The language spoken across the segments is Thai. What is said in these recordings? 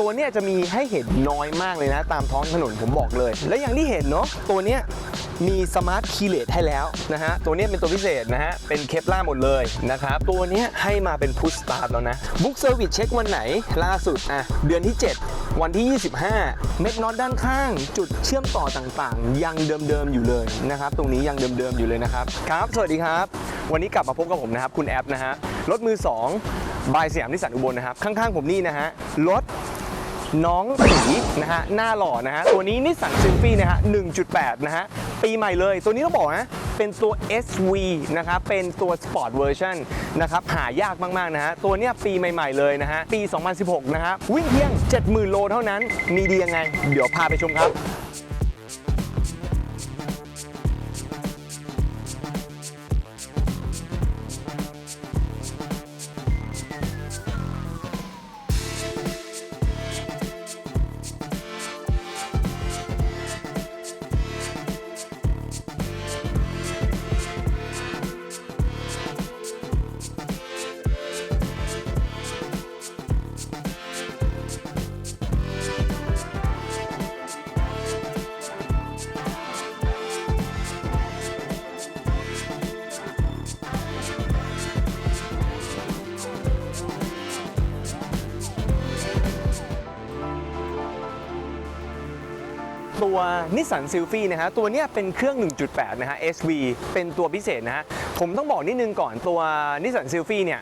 ตัวเนี้ยจะมีให้เห็นน้อยมากเลยนะ ตามท้องถนนผมบอกเลย และอย่างที่เห็นเนาะตัวเนี้ยมีสมาร์ทคีเลตให้แล้วนะฮะ ตัวเนี้ยเป็นตัวพิเศษนะฮะ เป็นเคปล่าหมดเลยนะครับ ตัวเนี้ยให้มาเป็นพุชสตาร์ทแล้วนะบุ๊กเซอร์วิสเช็ควันไหน ล่าสุดอะ เดือนที่ 7 วันที่ 25 เม็ดน็อตด้านข้าง จุดเชื่อมต่อต่างๆ ยังเดิมๆอยู่เลยนะครับ ตรงนี้ยังเดิมๆอยู่เลยนะครับ ครับ สวัสดีครับ วันนี้กลับมาพบกับผมนะครับ คุณแอปนะฮะ รถมือ2บายสยามนิสสันอุบลนะครับ ข้างๆผมนี่นะฮะ รถ น้องสีนะฮะหน้าหล่อนะฮะตัวนี้นิสสันซิลฟี่นะฮะ1.8 นะฮะปีใหม่เลย ตัวนี้ต้องบอกนะเป็นตัว SV นะครับ เป็นตัว Sport Version นะครับ หายากมาก ๆ นะฮะ ตัวเนี้ยปีใหม่ ๆ เลยนะฮะ ปี 2016 นะฮะ วิ่งเพียง 70,000 โลเท่านั้น มีดียังไง เดี๋ยวพาไปชมครับ นิสสันซิลฟี่นะฮะตัวนี้เป็นเครื่อง 1.8 นะฮะ SV เป็นตัวพิเศษนะฮะ ผมต้องบอกนิดนึงก่อนตัวนิสสันซิลฟี่เนี่ย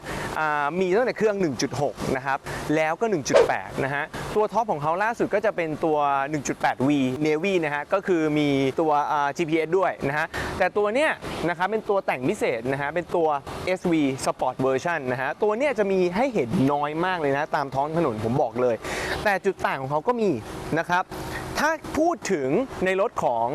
มีตั้งแต่เครื่อง 1.6 นะครับ แล้วก็ 1.8 นะฮะ ตัวท็อปของเขาล่าสุดก็จะเป็นตัว 1.8V Navy นะฮะ ก็คือมีตัว GPS ด้วยนะฮะ แต่ตัวเนี้ยนะครับเป็นตัวแต่งพิเศษนะฮะ เป็นตัว SV Sport Version นะฮะ ตัวเนี้ยจะมีให้เห็นน้อยมากเลยนะ ตามท้องถนนผมบอกเลย แต่จุดต่างของเขาก็มีนะครับ ถ้าพูดถึงในรถของ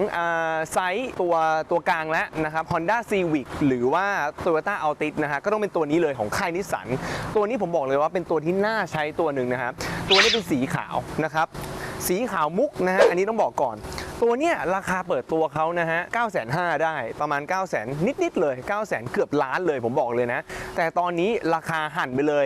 ไซส์ตัวตัวกลางแล้วนะครับ Honda Civic หรือว่า Toyota Altis นะฮะก็ต้องเป็นตัวนี้เลยของค่ายนิสสันตัวนี้ผมบอกเลยว่าเป็นตัวที่น่าใช้ตัวหนึ่งนะครับตัวนี้เป็นสีขาวนะครับสีขาวมุกนะฮะอันนี้ต้องบอกก่อน ตัวเนี้ยราคาเปิดตัวเขานะฮะ 9 5 0 0 0 ได้ประมาณ 9 0 0 0 0 นิด ๆ เลย 9 0 0 0 0 เกือบล้านเลยผมบอกเลยนะ แต่ตอนนี้ราคาหั่นไปเลย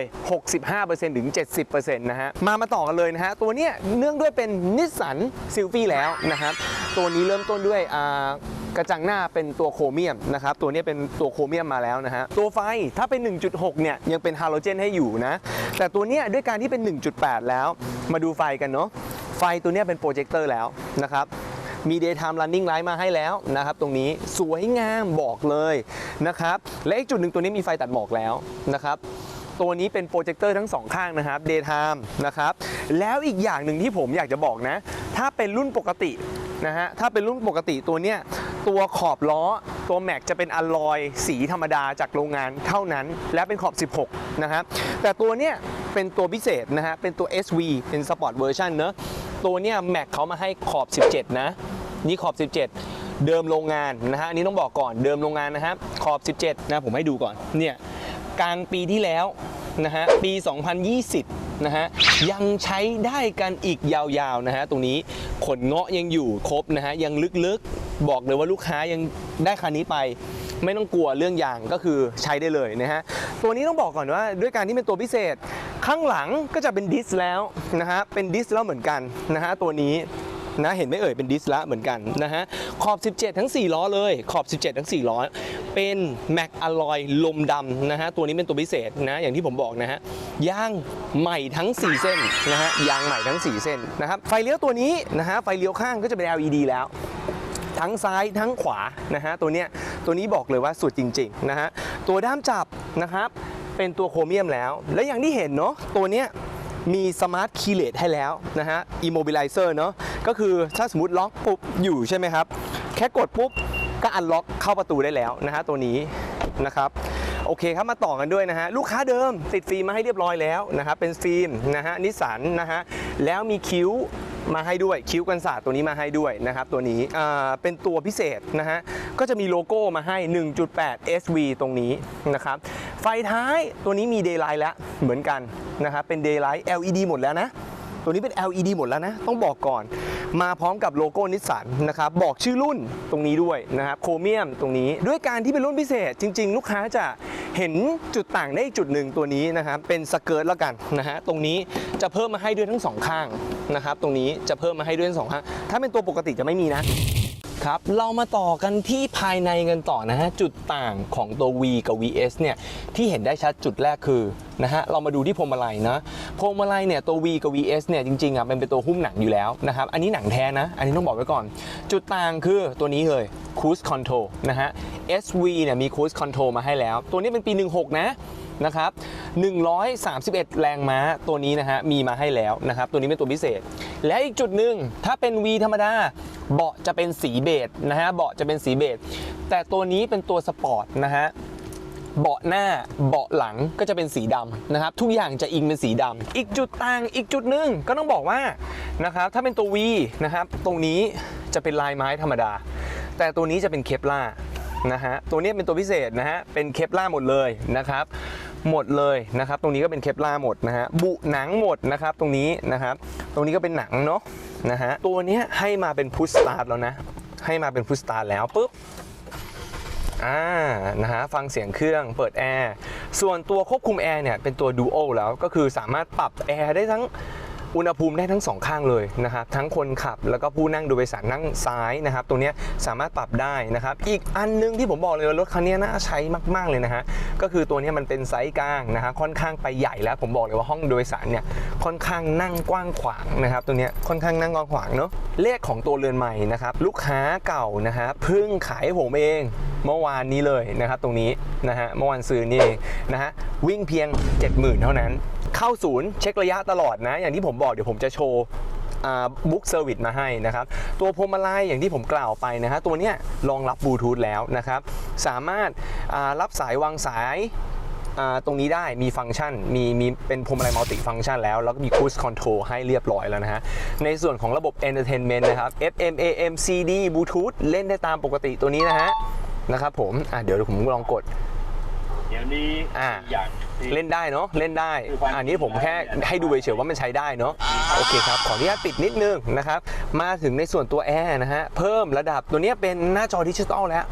65%ถึง 70%นะฮะ มามาต่อกันเลยนะฮะ ตัวเนี้ยเนื่องด้วยเป็นนิสสันซิลฟี่แล้วนะครับ ตัวนี้เริ่มต้นด้วยอ่ากระจังหน้าเป็นตัวโครเมียมนะครับ ตัวนี้เป็นตัวโครเมียมมาแล้วนะฮะ ตัวไฟถ้าเป็น 1.6 เนี่ย ยังเป็นฮาโลเจนให้อยู่นะ แต่ตัวนี้ด้วยการที่เป็น 1.8 แล้ว มาดูไฟกันเนาะไฟตัวนี้เป็นโปรเจคเตอร์แล้วนะครับ มี daytime running light มาให้แล้วนะครับตรงนี้สวยงามบอกเลยนะครับและอีกจุดหนึ่งตัวนี้มีไฟตัดหมอกแล้วนะครับตัวนี้เป็นโปรเจคเตอร์ทั้งสองข้างนะครับ daytime นะครับแล้วอีกอย่างหนึ่งที่ผมอยากจะบอกนะ ถ้าเป็นรุ่นปกตินะฮะถ้าเป็นรุ่นปกติตัวเนี้ยตัวขอบล้อตัวแม็กจะเป็นอลลอยสีธรรมดาจากโรงงานเท่านั้น และเป็นขอบ 16 นะครับแต่ตัวเนี้ยเป็นตัวพิเศษนะฮะเป็นตัว SV เป็นสปอร์ตเวอร์ชันเนอะ ตัวเนี้ยแม็กเขามาให้ขอบ 17 นะ นี่ขอบ 17 เดิมโรงงานนะฮะอันนี้ต้องบอกก่อนเดิมโรงงานนะครับขอบ 17 นะผมให้ดูก่อนเนี่ยกลางปีที่แล้วนะฮะปี 2020 นะฮะยังใช้ได้กันอีกยาวๆนะฮะตรงนี้ขนเงาะยังอยู่ครบนะฮะยังลึกๆ บอกเลยว่าลูกค้ายังได้คันนี้ไป ไม่ต้องกลัวเรื่องยางก็คือใช้ได้เลยนะฮะตัวนี้ต้องบอกก่อนว่าด้วยการที่เป็นตัวพิเศษ ข้างหลังก็จะเป็นดิสแล้วนะฮะเป็นดิสแล้วเหมือนกันนะฮะตัวนี้นะเห็นไม่เอ่ยเป็นดิสละเหมือนกันนะฮะขอบ 17 ทั้ง 4 ล้อเลย ขอบ 17 ทั้ง 4 ล้อ เป็นแม็กอลอยลมดำนะฮะตัวนี้เป็นตัวพิเศษนะอย่างที่ผมบอกนะฮะยางใหม่ทั้ง 4 เส้นนะฮะยางใหม่ทั้ง 4 เส้นนะครับไฟเลี้ยวตัวนี้นะฮะไฟเลี้ยวข้างก็จะเป็น LED แล้ว ทั้งซ้ายทั้งขวานะฮะตัวเนี้ยตัวนี้บอกเลยว่าสุดจริงๆนะฮะตัวด้ามจับนะครับ เป็นตัวโครเมียมแล้ว และอย่างที่เห็นเนาะตัวเนี้ยมีสมาร์ทคีเลตให้แล้วนะฮะอิโมบิลิเซอร์เนาะก็คือถ้าสมมติล็อกปุ๊บอยู่ใช่ไหมครับ แค่กดปุ๊บก็อันล็อกเข้าประตูได้แล้วนะฮะตัวนี้นะครับโอเคครับมาต่อกันด้วยนะฮะลูกค้าเดิมติดฟิล์มมาให้เรียบร้อยแล้วนะครับเป็นฟิล์มนะฮะนิสสันนะฮะแล้วมีคิ้วมาให้ด้วยคิ้วกันศาสตร์ตัวนี้มาให้ด้วยนะครับตัวนี้เป็นตัวพิเศษนะฮะก็จะมีโลโก้มาให้ 1.8 SV ตรงนี้นะครับ ไฟท้ายตัวนี้มี Daylight แล้วเหมือนกันนะครับเป็น Daylight LED หมดแล้วนะ ตัวนี้เป็น LED หมดแล้วนะ ต้องบอกก่อน มาพร้อมกับโลโก้นิสสันนะครับบอกชื่อรุ่นตรงนี้ด้วยนะครับโครเมียมตรงนี้ ด้วยการที่เป็นรุ่นพิเศษ จริง ๆ ลูกค้าจะเห็นจุดต่างได้จุดหนึ่งตัวนี้นะครับเป็นสเกิร์ตแล้วกันนะฮะตรงนี้จะเพิ่มมาให้ด้วยทั้งสองข้างนะครับตรงนี้จะเพิ่มมาให้ด้วยทั้งสองข้างถ้าเป็นตัวปกติจะไม่มีนะ ครับ เรามาต่อกันที่ภายในกันต่อนะฮะ จุดต่างของตัว V กับ VS เนี่ย ที่เห็นได้ชัดจุดแรกคือนะฮะเรามาดูที่พวงมาลัยนะพวงมาลัยเนี่ยตัว V กับ VS เนี่ยจริงๆอะเป็นเป็นตัวหุ้มหนังอยู่แล้วนะครับอันนี้หนังแท้นะ อันนี้ต้องบอกไว้ก่อน จุดต่างคือตัวนี้เลย Cruise Control นะฮะ SV เนี่ยมี Cruise Control มาให้แล้ว ตัวนี้เป็นปี 16 นะนะครับ131 แรงม้าตัวนี้นะฮะมีมาให้แล้วนะครับตัวนี้เป็นตัวพิเศษ และอีกจุดหนึ่งถ้าเป็น V ธรรมดา เบาะจะเป็นสีเบจนะฮะเบาะจะเป็นสีเบจแต่ตัวนี้เป็นตัวสปอร์ตนะฮะเบาะหน้าเบาะหลังก็จะเป็นสีดำนะครับ ทุกอย่างจะอิงเป็นสีดำอีกจุดต่างอีกจุดหนึ่งก็ต้องบอกว่านะครับถ้าเป็นตัว V นะครับตรงนี้จะเป็นลายไม้ธรรมดา แต่ตัวนี้จะเป็นเคปล่านะฮะตัวนี้เป็นตัวพิเศษนะฮะเป็นเคปล่าหมดเลยนะครับ หมดเลยนะครับ ตรงนี้ก็เป็นเคปลาหมดนะฮะบุหนังหมดนะครับ ตรงนี้นะครับ ตรงนี้ก็เป็นหนังเนาะนะฮะตัวนี้ให้มาเป็นพุชสตาร์ทแล้วนะ ให้มาเป็นพุชสตาร์ทแล้วปุ๊บอ่านะฮะฟังเสียงเครื่องเปิดแอร์ส่วนตัวควบคุมแอร์เนี่ยเป็นตัวดูโอแล้วก็คือสามารถปรับแอร์ได้ทั้ง อุณหภูมิได้ทั้งสองข้างเลยนะครับทั้งคนขับแล้วก็ผู้นั่งโดยสารนั่งซ้ายนะครับตรงเนี้สามารถปรับได้นะครับอีกอันนึงที่ผมบอกเลยว่ารถคันนี้น่าใช้มาก ๆเลยนะฮะก็คือตัวนี้มันเป็นไซส์กลางนะฮะค่อนข้างไปใหญ่แล้วผมบอกเลยว่าห้องโดยสารเนี่ยค่อนข้างนั่งกว้างขวางนะครับตัวนี้ค่อนข้างนั่งกว้างขวางเนาะเลขของตัวเรือนใหม่นะครับลูกค้าเก่านะฮะเพิ่งขายผมเองเมื่อวานนี้เลยนะครับตรงนี้นะฮะเมื่อวันซื้อนี่เองนะฮะวิ่งเพียง 70,000 เท่านั้น เข้าศูนย์เช็คระยะตลอดนะ อย่างที่ผมบอกเดี๋ยวผมจะโชว์บุ๊กเซอร์วิสมาให้นะครับ ตัวพวงมาลัยอย่างที่ผมกล่าวไปนะฮะตัวเนี้ยรองรับบลูทูธแล้วนะครับ สามารถรับสายวางสายตรงนี้ได้มีฟังก์ชันมีมีเป็นพวงมาลัยมัลติฟังก์ชันแล้ว แล้วก็มี Cruise Control ให้เรียบร้อยแล้วนะฮะ ในส่วนของระบบ Entertainment นะครับ FM AM CD Bluetooth เล่นได้ตามปกติตัวนี้นะฮะนะครับผมเดี๋ยวผมลองกด เดี๋ยวนี้อ่า อย่างที่ เล่นได้เนาะเล่นได้คือความ อันนี้ผมแค่ให้ดูเฉยๆว่ามันใช้ได้เนาะโอเคครับขออนุญาตปิดนิดนึงนะครับมาถึงในส่วนตัวแอร์นะฮะเพิ่มระดับตัวเนี้ยเป็นหน้าจอดิจิตอลแล้ว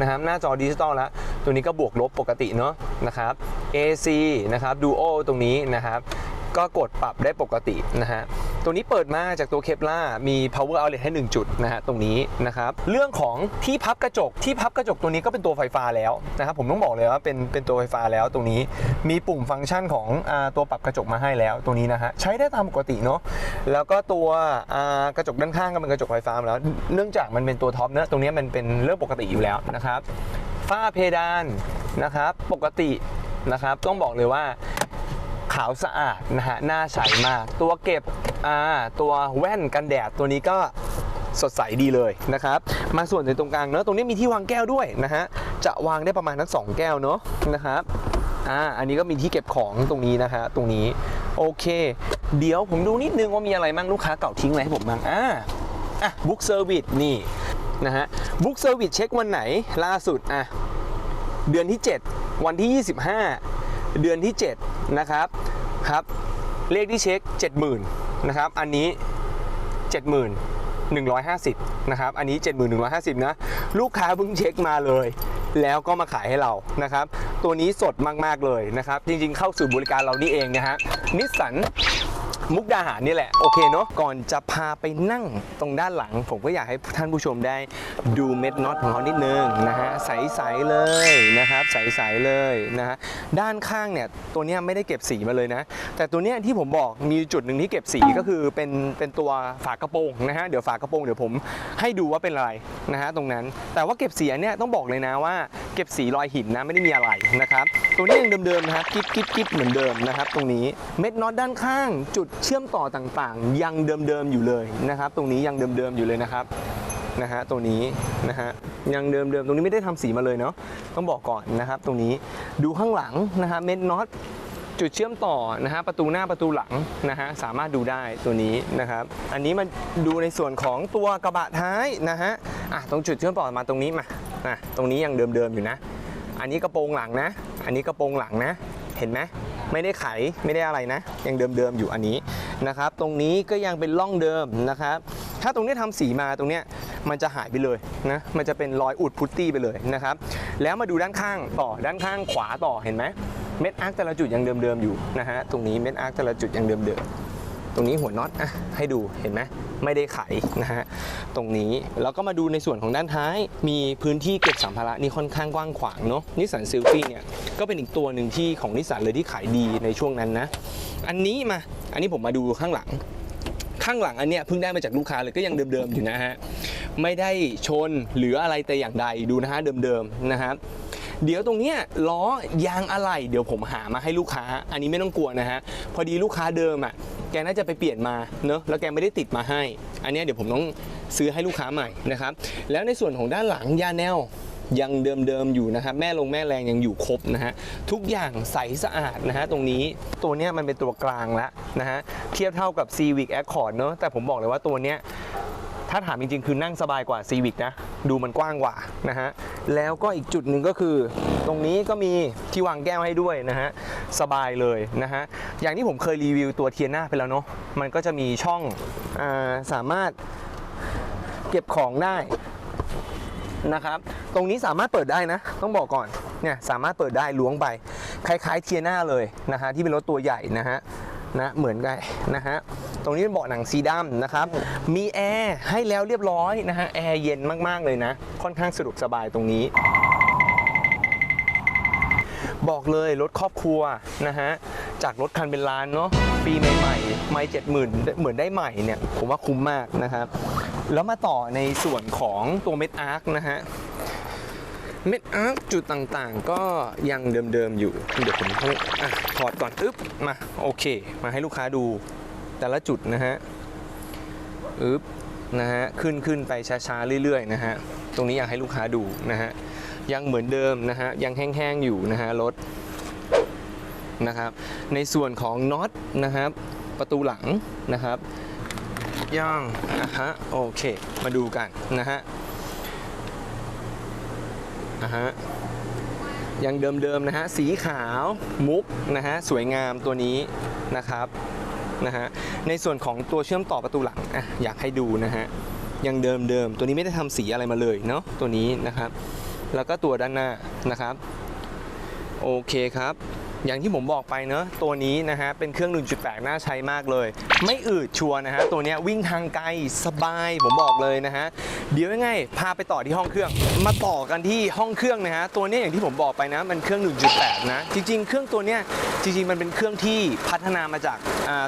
นะครับหน้าจอดิจิตอลแล้ว ตัวนี้ก็บวกลบปกติเนาะนะครับ AC นะครับ Duo ตรงนี้นะครับ ก็กดปรับได้ปกตินะฮะตัวนี้เปิดมาจากตัวเคปล่ามี power outlet ให้ 1 จุดนะฮะตรงนี้นะครับเรื่องของที่พับกระจกที่พับกระจกตัวนี้ก็เป็นตัวไฟฟ้าแล้วนะครับผมต้องบอกเลยว่าเป็นเป็นตัวไฟฟ้าแล้วตรงนี้มีปุ่มฟังก์ชันของอตัวปรับกระจกมาให้แล้วตรงนี้นะฮะใช้ได้ตามปกติเนาะแล้วก็ตัวกระจกด้านข้างก็เป็นกระจกไฟฟ้ามาแล้ว เนื่องจากมันเป็นตัวท็อปเนอะตรงนี้มันเป็นเรื่องปกติอยู่แล้วนะครับฝ้าเพดานนะครับปกตินะครับต้องบอกเลยว่า ขาวสะอาดนะฮะน่าใช้มาก ตัวเก็บอ่าตัวแว่นกันแดดตัวนี้ก็สดใสดีเลยนะครับ มาส่วนในตรงกลางเนอะตรงนี้มีที่วางแก้วด้วยนะฮะจะวางได้ประมาณทั้งสองแก้วเนอะนะครับอ่าอันนี้ก็มีที่เก็บของตรงนี้นะฮะตรงนี้โอเค เดี๋ยวผมดูนิดนึงว่ามีอะไรบ้างลูกค้าเก่าทิ้งอะไรให้ผมบ้างอ่าอะบุ๊กเซอร์วิสนี่นะฮะบุ๊กเซอร์วิสเช็ควันไหนล่าสุดอะเดือนที่ 7 วันที่ 25 เดือนที่ 7 นะครับครับ เลขที่เช็ค 70,000นะครับ อันนี้70,150นะครับ อันนี้ 71,150นะ ลูกค้าเพิ่งเช็คมาเลย แล้วก็มาขายให้เรานะครับ ตัวนี้สดมาก ๆ เลยนะครับ จริง ๆ เข้าสู่บริการเรานี่เองนะฮะนิสสัน มุกดาหารนี่แหละ โอเคเนาะก่อนจะพาไปนั่งตรงด้านหลัง ผมก็อยากให้ท่านผู้ชมได้ดูเม็ดน็อตของเขานิดนึงนะฮะใสๆเลยนะครับ ใสๆเลยนะฮะด้านข้างเนี่ยตัวเนี้ยไม่ได้เก็บสีมาเลยนะ แต่ตัวเนี้ยที่ผมบอกมีจุดหนึ่งที่เก็บสีก็คือเป็นเป็นตัวฝากระโปรงนะฮะเดี๋ยวฝากระโปรงเดี๋ยวผมให้ดูว่าเป็นอะไรนะฮะตรงนั้น แต่ว่าเก็บสีเนี้ยต้องบอกเลยนะว่าเก็บสีรอยหินนะไม่ได้มีอะไรนะครับ ตัวนี้ยังเดิมๆนะครับกิ๊บกิ๊บกิ๊บเหมือนเดิมนะครับ ตรงนี้เม็ดน็อตด้านข้างจุดเชื่อมต่อต่างๆ ยังเดิมๆอยู่เลยนะครับ ตรงนี้ยังเดิมๆอยู่เลยนะครับนะฮะตรงนี้นะฮะยังเดิมๆตรงนี้ไม่ได้ทำสีมาเลยเนาะต้องบอกก่อนนะครับ ตรงนี้ดูข้างหลังนะฮะเม็ดน็อตจุดเชื่อมต่อนะฮะประตูหน้าประตูหลังนะฮะสามารถดูได้ตัวนี้นะครับ อันนี้มาดูในส่วนของตัวกระบะท้ายนะฮะอะตรงจุดเชื่อมต่อมาตรงนี้มาอะตรงนี้ยังเดิมๆอยู่นะ อันนี้กระโปรงหลังนะ อันนี้กระโปรงหลังนะ เห็นไหม ไม่ได้ไขไม่ได้อะไรนะ ยังเดิมๆอยู่อันนี้นะครับ ตรงนี้ก็ยังเป็นร่องเดิมนะครับ ถ้าตรงเนี้ยทำสีมาตรงเนี้ยมันจะหายไปเลยนะ มันจะเป็นรอยอุดพุตตี้ไปเลยนะครับ แล้วมาดูด้านข้างต่อด้านข้างขวาต่อเห็นไหมเม็ดอาร์คแต่ละจุดยังเดิมๆอยู่นะฮะตรงนี้เม็ดอาร์คแต่ละจุดยังเดิมๆตรงนี้หัวน็อตอะให้ดูเห็นไหม ไม่ได้ไขนะฮะตรงนี้แล้วก็มาดูในส่วนของด้านท้าย มีพื้นที่เก็บสัมภาระนี่ค่อนข้างกว้างขวางเนาะนิสสันซิลฟี่เนี่ยก็เป็นอีกตัวหนึ่งที่ของนิสสันเลยที่ขายดีในช่วงนั้นนะ อันนี้มาอันนี้ผมมาดูข้างหลัง ข้างหลังอันเนี้ยเพิ่งได้มาจากลูกค้าเลยก็ยังเดิมๆอยู่นะฮะไม่ได้ชนหรืออะไรแต่อย่างใดดูนะฮะเดิมๆนะครับเดี๋ยวตรงเนี้ยล้อยางอะไหล่เดี๋ยวผมหามาให้ลูกค้า อันนี้ไม่ต้องกลัวนะฮะพอดีลูกค้าเดิมอะ แกน่าจะไปเปลี่ยนมาเนอะแล้วแกไม่ได้ติดมาให้ อันนี้เดี๋ยวผมต้องซื้อให้ลูกค้าใหม่นะครับ แล้วในส่วนของด้านหลังยาแนวยังเดิมๆอยู่นะครับแม่ลงแม่แรงยังอยู่ครบนะฮะทุกอย่างใสสะอาดนะฮะตรงนี้ตัวเนี้ยมันเป็นตัวกลางแล้วนะฮะเทียบเท่ากับ Civic Accord เนอะแต่ผมบอกเลยว่าตัวเนี้ย ถ้าถามจริงๆ คือนั่งสบายกว่า Civic นะ ดูมันกว้างกว่านะฮะ แล้วก็อีกจุดหนึ่งก็คือ ตรงนี้ก็มีที่วางแก้วให้ด้วยนะฮะ สบายเลยนะฮะ อย่างที่ผมเคยรีวิวตัวเทียน่าไปแล้วเนาะ มันก็จะมีช่องอาสามารถเก็บของได้นะครับ ตรงนี้สามารถเปิดได้นะ ต้องบอกก่อน เนี่ยสามารถเปิดได้ล้วงไป คล้ายๆเทียน่าเลยนะฮะที่เป็นรถตัวใหญ่นะฮะ นะเหมือนกันนะฮะ ตรงนี้เป็นเบาะหนังสีดำนะครับ มีแอร์ให้แล้วเรียบร้อยนะฮะ แอร์เย็นมาก ๆ เลยนะ ค่อนข้างสะดวกสบายตรงนี้ บอกเลยรถครอบครัวนะฮะ จากรถคันเป็นล้านเนาะ ปีใหม่ๆไม่เจ็ดหมื่นเหมือนได้ใหม่เนี่ย ผมว่าคุ้มมากนะครับ แล้วมาต่อในส่วนของตัวเม็ดอาร์คนะฮะเม็ดอาร์คจุดต่างๆ ก็ยังเดิมๆอยู่ เดี๋ยวผมต้องอะถอดก่อนอึ๊บมา โอเค มาให้ลูกค้าดู แต่ละจุดนะฮะอึ๊บนะฮะขึ้นขึ้นไปช้าๆเรื่อยๆนะฮะตรงนี้อยากให้ลูกค้าดูนะฮะยังเหมือนเดิมนะฮะยังแห้งๆอยู่นะฮะรถนะครับในส่วนของน็อตนะครับประตูหลังนะครับย่างอะฮะโอเคมาดูกันนะฮะนะฮะยังเดิมๆนะฮะสีขาวมุกนะฮะสวยงามตัวนี้นะครับ นะฮะในส่วนของตัวเชื่อมต่อประตูหลังอะอยากให้ดูนะฮะยังเดิมๆตัวนี้ไม่ได้ทำสีอะไรมาเลยเนาะตัวนี้นะครับ แล้วก็ตัวด้านหน้านะครับโอเคครับอย่างที่ผมบอกไปเนอะตัวนี้นะฮะเป็นเครื่อง 1.8 น่าใช้มากเลย ไม่อืดชัวนะฮะตัวนี้วิ่งทางไกลสบายผมบอกเลยนะฮะเดี๋ยวยังไงพาไปต่อที่ห้องเครื่อง มาต่อกันที่ห้องเครื่องนะฮะตัวนี้อย่างที่ผมบอกไปนะมันเครื่อง 1.8 นะจริง ๆ เครื่องตัวเนี้ย จริงๆ มันเป็นเครื่องที่พัฒนามาจาก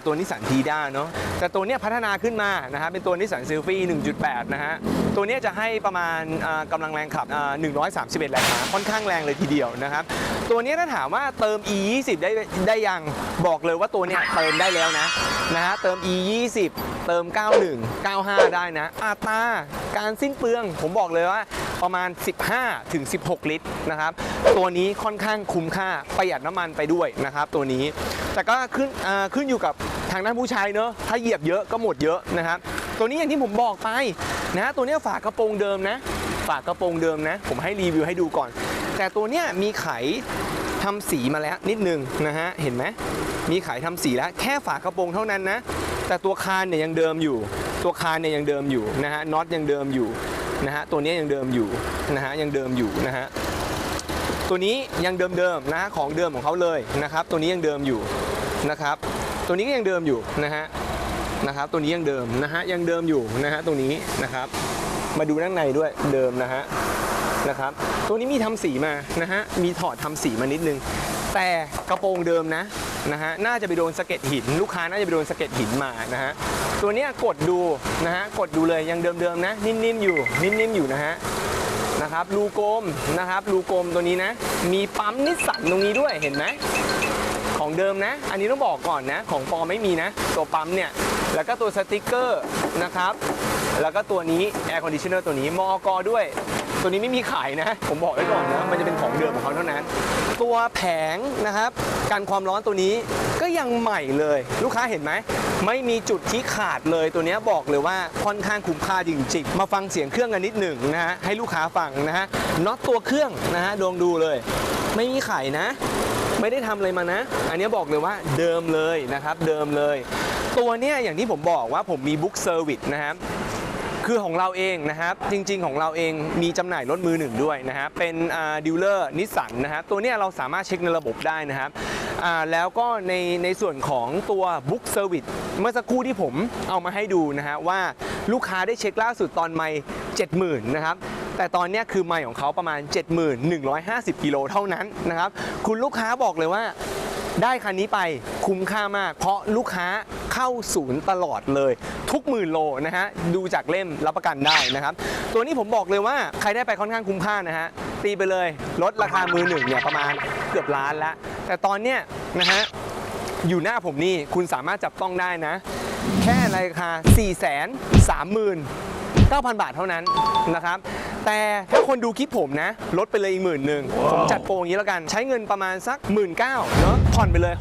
ตัวนิสสันทีด้าเนาะแต่ตัวเนี้ยพัฒนาขึ้นมานะฮะเป็นตัวนิสสันซิลฟี่1.8 นะฮะ ตัวเนี้ยจะให้ประมาณอ่ากำลังแรงขับ 131 แรงม้าค่อนข้างแรงเลยทีเดียวนะครับ ตัวเนี้ยถ้าถามว่าเติม e 20ได้ได้ยังบอกเลยว่าตัวเนี้ยเติมได้แล้วนะนะฮะเติม e 20 เติม 91 95 ได้นะอัตราการสิ้นเปลือง ผมบอกเลยว่าประมาณ 15 ถึง 16 ลิตรนะครับ ตัวนี้ค่อนข้างคุ้มค่าประหยัดน้ำมันไปด้วยนะครับ ตัวนี้ แต่ก็ขึ้นขึ้นอยู่กับทางด้านผู้ใช้เนอะถ้าเหยียบเยอะก็หมดเยอะนะครับ ตัวนี้อย่างที่ผมบอกไปนะตัวนี้ฝากระโปรงเดิมนะฝากระโปรงเดิมนะ ผมให้รีวิวให้ดูก่อน แต่ตัวเนี้ยมีไขทำสีมาแล้วนิดนึงนะฮะ เห็นไหมมีไขทำสีแล้ว แค่ฝากระโปรงเท่านั้นนะ แต่ตัวคานเนี่ยยังเดิมอยู่ ตัวคานเนี่ยยังเดิมอยู่นะฮะน็อตยังเดิมอยู่นะฮะตัวนี้ยังเดิมอยู่นะฮะยังเดิมอยู่นะฮะตัวนี้ยังเดิมๆนะฮะของเดิมของเขาเลยนะครับ ตัวนี้ยังเดิมอยู่นะครับ ตัวนี้ก็ยังเดิมอยู่นะฮะนะครับ ตัวนี้ยังเดิมนะฮะยังเดิมอยู่นะฮะตัวนี้นะครับ มาดูด้านในด้วยเดิมนะฮะนะครับ ตัวนี้มีทำสีมานะฮะมีถอดทำสีมานิดนึง แต่กระโปรงเดิมนะ นะฮะน่าจะไปโดนสะเก็ดหิน ลูกค้าน่าจะไปโดนสะเก็ดหินมานะฮะตัวนี้กดดูนะฮะกดดูเลยยังเดิมๆนะ นิ่มๆอยู่นิ่มๆอยู่นะฮะนะครับรูโกมนะครับรูโกมตัวนี้นะ มีปั๊มนิสสันตรงนี้ด้วยเห็นไหมของเดิมนะ อันนี้ต้องบอกก่อนนะ ของปอไม่มีนะ ตัวปั๊มเนี่ย แล้วก็ตัวสติกเกอร์นะครับ แล้วก็ตัวนี้แอร์คอนดิชเนอร์ตัวนี้มอกด้วย ตัวนี้ไม่มีขายนะ ผมบอกไว้ก่อนนะ มันจะเป็นของเดิมของเขาเท่านั้น ตัวแผงนะครับกันความร้อนตัวนี้ก็ยังใหม่เลย ลูกค้าเห็นไหม ไม่มีจุดที่ขาดเลย ตัวนี้บอกเลยว่าค่อนข้างคุ้มค่าจริงๆ มาฟังเสียงเครื่องกันนิดหนึ่งนะฮะ ให้ลูกค้าฟังนะฮะ น็อตตัวเครื่องนะฮะดวงดูเลย ไม่มีไขนะ ไม่ได้ทำอะไรมานะ อันนี้บอกเลยว่าเดิมเลยนะครับ เดิมเลย ตัวเนี้ยอย่างที่ผมบอกว่าผมมีบุ๊กเซอร์วิสนะครับ คือของเราเองนะครับ จริง ๆ ของเราเองมีจำหน่ายรถมือหนึ่งด้วยนะฮะเป็นดีลเลอร์นิสสันนะครับตัวนี้เราสามารถเช็คในระบบได้นะครับแล้วก็ในในส่วนของตัว Book Service เมื่อสักครู่ที่ผมเอามาให้ดูนะฮะว่าลูกค้าได้เช็คล่าสุดตอนไม่70,000นะครับแต่ตอนนี้คือไม่ของเขาประมาณ 7150 กิโลเท่านั้นนะครับ คุณลูกค้าบอกเลยว่า ได้คันนี้ไปคุ้มค่ามาก เพราะลูกค้าเข้าศูนย์ตลอดเลย ทุกหมื่นโลนะฮะดูจากเล่มรับประกันได้นะครับ ตัวนี้ผมบอกเลยว่าใครได้ไปค่อนข้างคุ้มค่านะฮะตีไปเลยลดราคามือหนึ่งเนี่ยประมาณเกือบล้านล้วแต่ตอนเนี้ยนะฮะอยู่หน้าผมนี่คุณสามารถจับต้องได้นะ แค่ราคา 4 3 9,000 บาทเท่านั้นนะครับ แต่ถ้าคนดูคลิปผมนะ ลดไปเลยอีกหมื่นหนึ่งผมจัดโปรอย่างนี้แล้วกัน ใช้เงินประมาณสัก 1 9ื่นเเนาะผ่อนไปเลย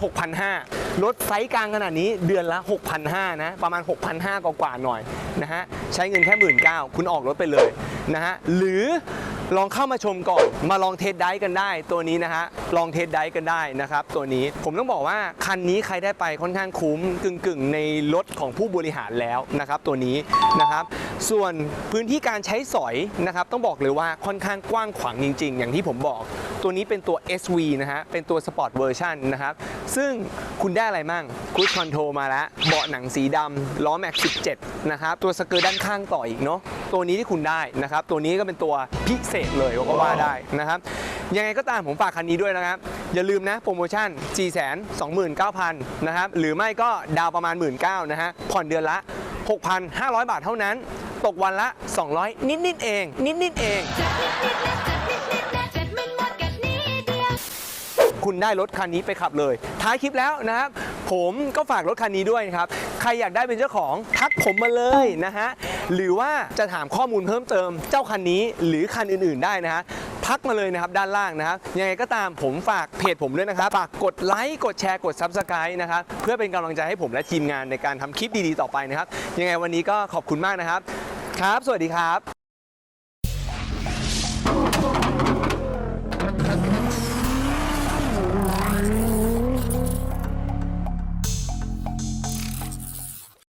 6,500ลดไซส์กลางขนาดนี้เดือนละ 6,500นะ ประมาณ 6,500กว่าๆหน่อยนะฮะ ใช้เงินแค่ 1 9ื่นคุณออกรถไปเลยนะฮะ หรือ ลองเข้ามาชมก่อน มาลองเทสไดรฟ์กันได้ตัวนี้นะฮะ ลองเทสไดรฟ์กันได้นะครับ ตัวนี้ผมต้องบอกว่าคันนี้ใครได้ไปค่อนข้างคุ้มกึ่งๆ ในรถของผู้บริหารแล้วนะครับ ตัวนี้นะครับ ส่วนพื้นที่การใช้สอยนะครับ ต้องบอกเลยว่าค่อนข้างกว้างขวางจริง ๆ อย่างที่ผมบอก ตัวนี้เป็นตัว SV นะฮะ เป็นตัวสปอร์ตเวอร์ชันนะครับ ซึ่งคุณได้อะไรมั่งคู i คอนโทรมาแล้วเบาะหนังสีดำล้อแม็ก17นะครับตัวสเกิร์ตด้านข้างต่ออีกเนาะ ตัวนี้ที่คุณได้นะครับ ตัวนี้ก็เป็นตัวพิเศษเลยก็ว่าได้นะครับ ยังไงก็ตามผมฝากคันนี้ด้วยนะครับ อย่าลืมนะโปรโมชั่น 4 2 9 0 0 0 นะครับ หรือไม่ก็ดาวประมาณ 1 9ื่นนะฮะ ผ่อนเดือนละ 6,500 บาทเท่านั้น ตกวันละ 200 นิดๆเอง นิดๆเองนิดนิดเดียวคุณได้รถคันนี้ไปขับเลย ท้ายคลิปแล้วนะครับ ผมก็ฝากรถคันนี้ด้วยครับ ใครอยากได้เป็นเจ้าของทักผมมาเลยนะฮะ หรือว่าจะถามข้อมูลเพิ่มเติมเจ้าคันนี้หรือคันอื่น ๆ ได้นะฮะทักมาเลยนะครับด้านล่างนะครับยังไงก็ตามผมฝากเพจผมด้วยนะครับฝากกดไลค์กดแชร์กด Subscribe นะครับเพื่อเป็นกำลังใจให้ผมและทีมงานในการทำคลิปดีๆต่อไปนะครับ ยังไงวันนี้ก็ขอบคุณมากนะครับ ครับ สวัสดีครับ